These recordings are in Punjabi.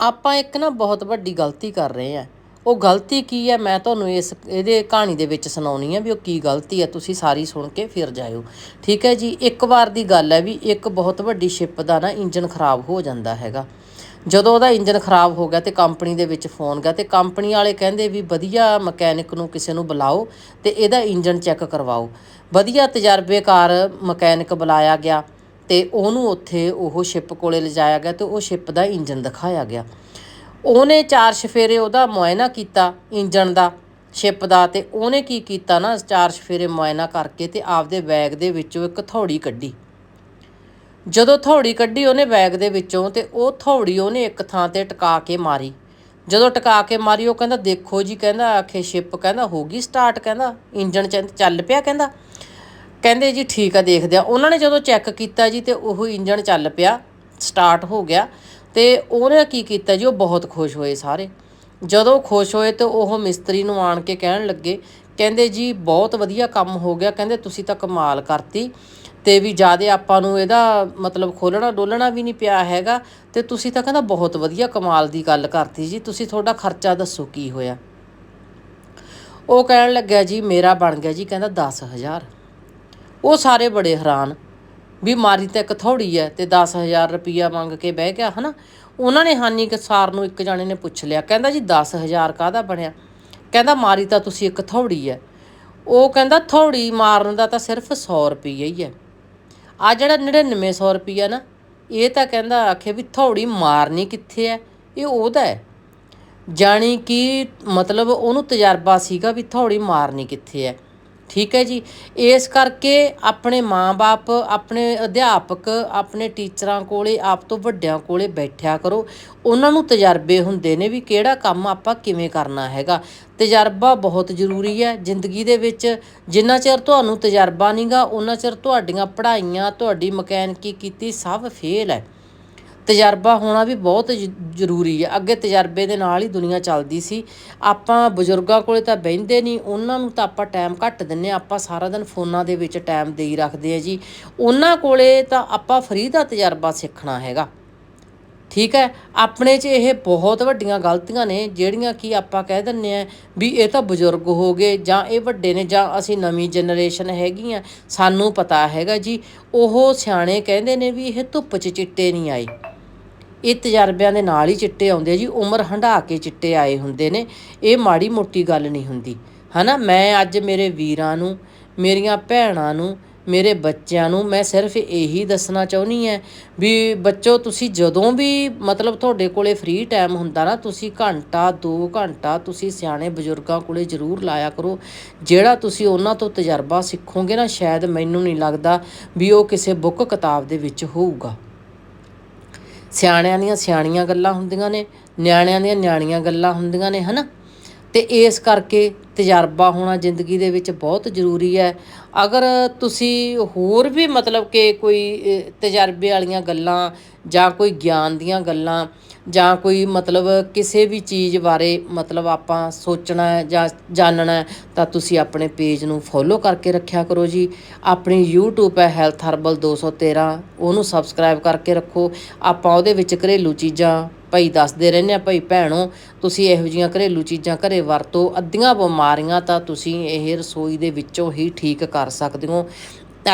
ਆਪਾਂ ਇੱਕ ਨਾ ਬਹੁਤ ਵੱਡੀ ਗਲਤੀ ਕਰ ਰਹੇ ਆ। ਉਹ ਗਲਤੀ ਕੀ ਹੈ ਮੈਂ ਤੁਹਾਨੂੰ ਇਸ, ਇਹਦੇ ਕਹਾਣੀ ਦੇ ਵਿੱਚ ਸੁਣਾਉਣੀ ਹੈ ਵੀ ਉਹ ਕੀ ਗਲਤੀ ਹੈ ਤੁਸੀਂ ਸਾਰੀ ਸੁਣ ਕੇ ਫਿਰ ਜਾਇਓ। ਠੀਕ ਹੈ ਜੀ? ਇੱਕ ਵਾਰ ਦੀ ਗੱਲ ਹੈ ਵੀ ਇੱਕ ਬਹੁਤ ਵੱਡੀ ਸ਼ਿਪ ਦਾ ਨਾ ਇੰਜਨ ਖਰਾਬ ਹੋ ਜਾਂਦਾ ਹੈਗਾ। ਜਦੋਂ ਉਹਦਾ ਇੰਜਨ ਖਰਾਬ ਹੋ ਗਿਆ ਤੇ ਕੰਪਨੀ ਦੇ ਵਿੱਚ ਫੋਨ ਗਿਆ ਤੇ ਕੰਪਨੀ ਵਾਲੇ ਕਹਿੰਦੇ ਵੀ ਵਧੀਆ ਮਕੈਨਿਕ ਨੂੰ ਕਿਸੇ ਨੂੰ ਬੁਲਾਓ ਤੇ ਇਹਦਾ ਇੰਜਨ ਚੈੱਕ ਕਰਵਾਓ। ਵਧੀਆ ਤਜਰਬੇਕਾਰ ਮਕੈਨਿਕ ਬੁਲਾਇਆ ਗਿਆ। ਤੇ ਉਹਨੂੰ ਉੱਥੇ ਉਹ ਸ਼ਿਪ ਕੋਲੇ ਲਿਜਾਇਆ ਗਿਆ ਤੇ ਉਹ ਸ਼ਿਪ ਦਾ ਇੰਜਨ ਦਿਖਾਇਆ ਗਿਆ। ਉਹਨੇ ਚਾਰ ਸ਼ਫੇਰੇ ਉਹਦਾ ਮੁਆਇਨਾ ਕੀਤਾ ਇੰਜਨ ਦਾ, ਸ਼ਿਪ ਦਾ ਤੇ ਉਹਨੇ ਕੀ ਕੀਤਾ ਨਾ, ਚਾਰ ਸ਼ਫੇਰੇ ਮੁਆਇਨਾ ਕਰਕੇ ਤੇ ਆਪਦੇ ਬੈਗ ਦੇ ਵਿੱਚੋਂ ਇੱਕ ਥੌੜੀ ਕੱਢੀ। ਜਦੋਂ ਥੌੜੀ ਕੱਢੀ ਉਹਨੇ ਬੈਗ ਦੇ ਵਿੱਚੋਂ ਤੇ ਉਹ ਥੌੜੀ ਉਹਨੇ ਇੱਕ ਥਾਂ ਤੇ ਟਿਕਾ ਕੇ ਮਾਰੀ। ਜਦੋਂ ਟਿਕਾ ਕੇ ਮਾਰੀ, ਉਹ ਕਹਿੰਦਾ, ਦੇਖੋ ਜੀ, ਕਹਿੰਦਾ, ਆਖੇ ਸ਼ਿਪ ਕਹਿੰਦਾ, ਹੋ ਗਈ ਸਟਾਰਟ ਕਹਿੰਦਾ ਇੰਜਨ ਚੱਲ ਪਿਆ, ਕਹਿੰਦਾ। ਕਹਿੰਦੇ ਜੀ ਠੀਕ ਆ, ਦੇਖਦੇ ਆ। ਉਹਨਾਂ ਨੇ ਜਦੋਂ ਚੈੱਕ ਕੀਤਾ ਜੀ ਤੇ ਉਹ ਇੰਜਣ ਚੱਲ ਪਿਆ ਸਟਾਰਟ ਹੋ ਗਿਆ ਤੇ ਉਹਨੇ ਕੀ ਕੀਤਾ ਜੀ, ਉਹ ਬਹੁਤ ਖੁਸ਼ ਹੋਏ ਸਾਰੇ। ਜਦੋਂ ਖੁਸ਼ ਹੋਏ ਤੇ ਉਹ ਮਿਸਤਰੀ ਨੂੰ ਆਣ ਕੇ ਕਹਿਣ ਲੱਗੇ, ਕਹਿੰਦੇ ਜੀ ਬਹੁਤ ਵਧੀਆ ਕੰਮ ਹੋ ਗਿਆ, ਕਹਿੰਦੇ ਤੁਸੀਂ ਤਾਂ ਕਮਾਲ ਕਰਤੀ ਤੇ ਵੀ ਜਿਆਦੇ ਆਪਾਂ ਨੂੰ ਇਹਦਾ ਮਤਲਬ ਖੋਲਣਾ ਡੋਲਣਾ ਵੀ ਨਹੀਂ ਪਿਆ ਹੈਗਾ ਤੇ ਤੁਸੀਂ ਤਾਂ ਕਹਿੰਦਾ ਬਹੁਤ ਵਧੀਆ ਕਮਾਲ ਦੀ ਗੱਲ ਕਰਤੀ ਜੀ, ਤੁਸੀਂ ਤੁਹਾਡਾ ਖਰਚਾ ਦੱਸੋ ਕੀ ਹੋਇਆ। ਉਹ ਕਹਿਣ ਲੱਗਿਆ ਜੀ, ਮੇਰਾ ਬਣ ਗਿਆ ਜੀ ਕਹਿੰਦਾ 10000 ਉਹ ਸਾਰੇ ਬੜੇ ਹੈਰਾਨ। ਵੀ ਮਾਰੀ ਤਾਂ ਇੱਕ ਥੋੜੀ ਹੈ ਤੇ 10000 ਰੁਪਈਆ ਮੰਗ ਕੇ ਬਹਿ ਗਿਆ, ਹਨਾ? ਉਹਨਾਂ ਨੇ ਹਾਨੀ ਕਸਾਰ ਨੂੰ ਇੱਕ ਜਾਣੇ ਨੇ ਪੁੱਛ ਲਿਆ। ਕਹਿੰਦਾ ਜੀ 10000 ਕਾਹਦਾ ਬਣਿਆ? ਕਹਿੰਦਾ ਮਾਰੀ ਤਾਂ ਤੁਸੀਂ ਇੱਕ ਥੋੜੀ ਹੈ। ਉਹ ਕਹਿੰਦਾ ਥੋੜੀ ਮਾਰਨ ਦਾ ਤਾਂ ਸਿਰਫ 100 ਰੁਪਈਆ ਹੀ ਹੈ। ਆ ਜਿਹੜਾ 9900 ਰੁਪਈਆ ਨਾ, ਇਹ ਤਾਂ ਕਹਿੰਦਾ ਆਖੇ ਵੀ ਥੋੜੀ ਮਾਰਨੀ ਕਿੱਥੇ ਹੈ? ਇਹ ਉਹਦਾ ਹੈ। ਜਾਣੀ ਕਿ ਮਤਲਬ ਉਹਨੂੰ ਤਜਰਬਾ ਸੀਗਾ ਵੀ ਥੋੜੀ ਮਾਰਨੀ ਕਿੱਥੇ ਹੈ। ਠੀਕ ਹੈ ਜੀ? ਇਸ ਕਰਕੇ ਆਪਣੇ ਮਾਂ ਬਾਪ ਆਪਣੇ ਅਧਿਆਪਕ, ਆਪਣੇ ਟੀਚਰਾਂ ਕੋਲੇ, ਆਪ ਤੋਂ ਵੱਡਿਆਂ ਕੋਲੇ ਬੈਠਿਆ ਕਰੋ। ਉਹਨਾਂ ਨੂੰ ਤਜਰਬੇ ਹੁੰਦੇ ਨੇ ਵੀ ਕਿਹੜਾ ਕੰਮ ਆਪਾਂ ਕਿਵੇਂ ਕਰਨਾ ਹੈਗਾ। ਤਜਰਬਾ ਬਹੁਤ ਜ਼ਰੂਰੀ ਹੈ। ਜ਼ਿੰਦਗੀ ਦੇ ਵਿੱਚ ਜਿੰਨਾ ਚਿਰ ਤੁਹਾਨੂੰ ਤਜਰਬਾ ਨਹੀਂਗਾ ਉਹਨਾਂ ਚਿਰ ਤੁਹਾਡੀਆਂ ਪੜ੍ਹਾਈਆਂ, ਤੁਹਾਡੀ ਮਕੈਨਿਕੀ ਕੀਤੀ ਸਭ ਫੇਲ ਹੈ। ਤਜਰਬਾ ਹੋਣਾ ਵੀ ਬਹੁਤ ਜ਼ਰੂਰੀ ਹੈ ਅੱਗੇ ਤਜਰਬੇ ਦੇ ਨਾਲ ਹੀ ਦੁਨੀਆ ਚੱਲਦੀ ਸੀ। ਆਪਾਂ ਬਜ਼ੁਰਗਾਂ ਕੋਲੇ ਤਾਂ ਬਹਿੰਦੇ ਨਹੀਂ। ਉਹਨਾਂ ਨੂੰ ਤਾਂ ਆਪਾਂ ਟਾਈਮ ਘੱਟ ਦਿੰਨੇ ਹਾਂ। ਆਪਾਂ ਸਾਰਾ ਦਿਨ ਫੋਨਾਂ ਦੇ ਵਿੱਚ ਟਾਈਮ ਦੇਈ ਰੱਖਦੇ ਆ ਜੀ। ਉਹਨਾਂ ਕੋਲੇ ਤਾਂ ਆਪਾਂ ਫਰੀ ਦਾ ਤਜਰਬਾ ਸਿੱਖਣਾ ਹੈਗਾ। ਠੀਕ ਹੈ? ਆਪਣੇ 'ਚ ਇਹ ਬਹੁਤ ਵੱਡੀਆਂ ਗਲਤੀਆਂ ਨੇ, ਜਿਹੜੀਆਂ ਕਿ ਆਪਾਂ ਕਹਿ ਦਿੰਨੇ ਆ ਵੀ ਇਹ ਤਾਂ ਬਜ਼ੁਰਗ ਹੋ ਗਏ ਜਾਂ ਇਹ ਵੱਡੇ ਨੇ ਜਾਂ ਅਸੀਂ ਨਵੀਂ ਜਨਰੇਸ਼ਨ ਹੈਗੀ ਆ ਸਾਨੂੰ ਪਤਾ ਹੈਗਾ ਜੀ। ਉਹ ਸਿਆਣੇ ਕਹਿੰਦੇ ਨੇ ਵੀ ਇਹ ਧੁੱਪ 'ਚ ਚਿੱਟੇ ਨਹੀਂ ਆਏ। ਇਹ ਤਜਰਬਿਆਂ ਦੇ ਨਾਲ ਹੀ ਚਿੱਟੇ ਆਉਂਦੇ ਆ ਜੀ, ਉਮਰ ਹੰਢਾ ਕੇ ਚਿੱਟੇ ਆਏ ਹੁੰਦੇ ਨੇ, ਇਹ ਮਾੜੀ ਮੋਟੀ ਗੱਲ ਨਹੀਂ ਹੁੰਦੀ। ਹਨਾ? ਮੈਂ ਅੱਜ ਮੇਰੇ ਵੀਰਾਂ ਨੂੰ, ਮੇਰੀਆਂ ਭੈਣਾਂ ਨੂੰ, ਮੇਰੇ ਬੱਚਿਆਂ ਨੂੰ ਮੈਂ ਸਿਰਫ ਇਹੀ ਦੱਸਣਾ ਚਾਹੁੰਦੀ ਹਾਂ ਵੀ ਬੱਚੋ, ਤੁਸੀਂ ਜਦੋਂ ਵੀ ਮਤਲਬ ਤੁਹਾਡੇ ਕੋਲੇ ਫ੍ਰੀ ਟਾਈਮ ਹੁੰਦਾ ਨਾ, ਤੁਸੀਂ ਘੰਟਾ 2 ਘੰਟਾ ਤੁਸੀਂ ਸਿਆਣੇ ਬਜ਼ੁਰਗਾਂ ਕੋਲੇ ਜ਼ਰੂਰ ਲਾਇਆ ਕਰੋ। ਜਿਹੜਾ ਤੁਸੀਂ ਉਹਨਾਂ ਤੋਂ ਤਜਰਬਾ ਸਿੱਖੋਗੇ ਨਾ, ਸ਼ਾਇਦ ਮੈਨੂੰ ਨਹੀਂ ਲੱਗਦਾ ਵੀ ਉਹ ਕਿਸੇ ਬੁੱਕ ਕਿਤਾਬ ਦੇ ਵਿੱਚ ਹੋਊਗਾ। ਸਿਆਣਿਆਂ ਦੀਆਂ ਸਿਆਣੀਆਂ ਗੱਲਾਂ ਹੁੰਦੀਆਂ ਨੇ, ਨਿਆਣਿਆਂ ਦੀਆਂ ਨਿਆਣੀਆਂ ਗੱਲਾਂ ਹੁੰਦੀਆਂ ਨੇ, ਹਨਾ? ਤੇ ਇਸ ਕਰਕੇ ਤਜਰਬਾ ਹੋਣਾ ਜ਼ਿੰਦਗੀ ਦੇ ਵਿੱਚ ਬਹੁਤ ਜ਼ਰੂਰੀ ਹੈ। ਅਗਰ ਤੁਸੀਂ ਹੋਰ ਵੀ ਮਤਲਬ ਕਿ ਕੋਈ ਤਜਰਬੇ ਵਾਲੀਆਂ ਗੱਲਾਂ ਜਾਂ ਕੋਈ ਗਿਆਨ ਦੀਆਂ ਗੱਲਾਂ ਜਾਂ ਕੋਈ ਮਤਲਬ ਕਿਸੇ ਵੀ ਚੀਜ਼ ਬਾਰੇ ਮਤਲਬ ਆਪਾਂ ਸੋਚਣਾ ਹੈ ਜਾਂ ਜਾਣਨਾ ਤਾਂ ਤੁਸੀਂ ਆਪਣੇ ਪੇਜ ਨੂੰ ਫੋਲੋ ਕਰਕੇ ਰੱਖਿਆ ਕਰੋ ਜੀ। ਆਪਣੀ YouTube ਹੈ ਹੈਲਥ ਹਰਬਲ 213 ਉਹਨੂੰ ਸਬਸਕ੍ਰਾਈਬ ਕਰਕੇ ਰੱਖੋ। ਆਪਾਂ ਉਹਦੇ ਵਿੱਚ ਘਰੇਲੂ ਚੀਜ਼ਾਂ ਭਾਈ ਦੱਸਦੇ ਰਹਿੰਦੇ ਆ ਭਾਈ ਭੈਣੋ, ਤੁਸੀਂ ਇਹੋ ਜੀਆਂ ਘਰੇਲੂ ਚੀਜ਼ਾਂ ਘਰੇ ਵਰਤੋ, ਅੱਧੀਆਂ ਬਿਮਾਰੀਆਂ ਤਾਂ ਤੁਸੀਂ ਇਹ ਰਸੋਈ ਦੇ ਵਿੱਚੋਂ ਹੀ ਠੀਕ ਕਰ ਸਕਦੇ ਹੋ।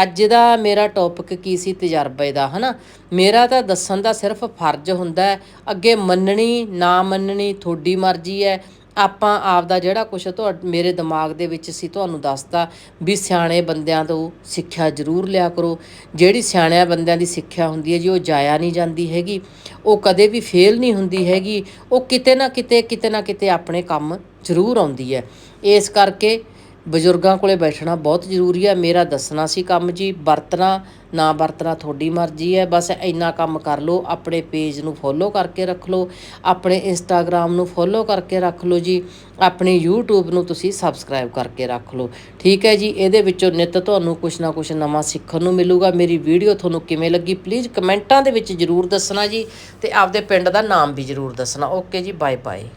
ਅੱਜ ਦਾ ਮੇਰਾ ਟੌਪਿਕ ਕੀ ਸੀ? ਤਜਰਬੇ ਦਾ, ਹਨਾ? ਮੇਰਾ ਤਾਂ ਦੱਸਣ ਦਾ ਸਿਰਫ ਫਰਜ਼ ਹੁੰਦਾ ਹੈ, ਅੱਗੇ ਮੰਨਣੀ, ਨਾ ਮੰਨਣੀ, ਤੁਹਾਡੀ ਮਰਜ਼ੀ ਹੈ। ਆਪਾਂ ਆਪ ਦਾ ਜਿਹੜਾ ਕੁਝ ਤੁਹਾ, ਮੇਰੇ ਦਿਮਾਗ ਦੇ ਵਿੱਚ ਸੀ, ਤੁਹਾਨੂੰ ਦੱਸਦਾ ਵੀ ਸਿਆਣੇ ਬੰਦਿਆਂ ਤੋਂ ਸਿੱਖਿਆ ਜ਼ਰੂਰ ਲਿਆ ਕਰੋ। ਜਿਹੜੀ ਸਿਆਣਿਆਂ ਬੰਦਿਆਂ ਦੀ ਸਿੱਖਿਆ ਹੁੰਦੀ ਹੈ ਜੀ, ਉਹ ਜਾਇਆ ਨਹੀਂ ਜਾਂਦੀ ਹੈਗੀ। ਉਹ ਕਦੇ ਵੀ ਫੇਲ ਨਹੀਂ ਹੁੰਦੀ ਹੈਗੀ। ਉਹ ਕਿਤੇ ਨਾ ਕਿਤੇ ਕਿਤੇ ਨਾ ਕਿਤੇ ਆਪਣੇ ਕੰਮ ਜ਼ਰੂਰ ਆਉਂਦੀ ਹੈ। ਇਸ ਕਰਕੇ ਬਜ਼ੁਰਗਾਂ ਕੋਲੇ ਬੈਠਣਾ ਬਹੁਤ ਜ਼ਰੂਰੀ ਹੈ। ਮੇਰਾ ਦੱਸਣਾ ਸੀ ਕੰਮ ਜੀ, ਵਰਤਣਾ, ਨਾ ਵਰਤਣਾ ਤੁਹਾਡੀ ਮਰਜ਼ੀ ਹੈ। ਬਸ ਇੰਨਾ ਕੰਮ ਕਰ ਲਓ, ਆਪਣੇ ਪੇਜ ਨੂੰ ਫੋਲੋ ਕਰਕੇ ਰੱਖ ਲਓ, ਆਪਣੇ ਇੰਸਟਾਗ੍ਰam ਨੂੰ ਫੋਲੋ ਕਰਕੇ ਰੱਖ ਲਓ ਜੀ, ਆਪਣੇ YouTube ਨੂੰ ਤੁਸੀਂ ਸਬਸਕ੍ਰਾਈਬ ਕਰਕੇ ਰੱਖ ਲਓ। ਠੀਕ ਹੈ ਜੀ, ਇਹਦੇ ਵਿੱਚੋਂ ਨਿਤ ਤੁਹਾਨੂੰ ਕੁਛ ਨਾ ਕੁਛ ਨਵਾਂ ਸਿੱਖਣ ਨੂੰ ਮਿਲੂਗਾ। ਮੇਰੀ ਵੀਡੀਓ ਤੁਹਾਨੂੰ ਕਿਵੇਂ ਲੱਗੀ ਪਲੀਜ਼ ਕਮੈਂਟਾਂ ਦੇ ਵਿੱਚ ਜਰੂਰ ਦੱਸਣਾ ਜੀ ਤੇ ਆਪਦੇ ਪਿੰਡ ਦਾ ਨਾਮ ਵੀ ਜਰੂਰ ਦੱਸਣਾ। ਓਕੇ ਜੀ ਬਾਏ ਬਾਏ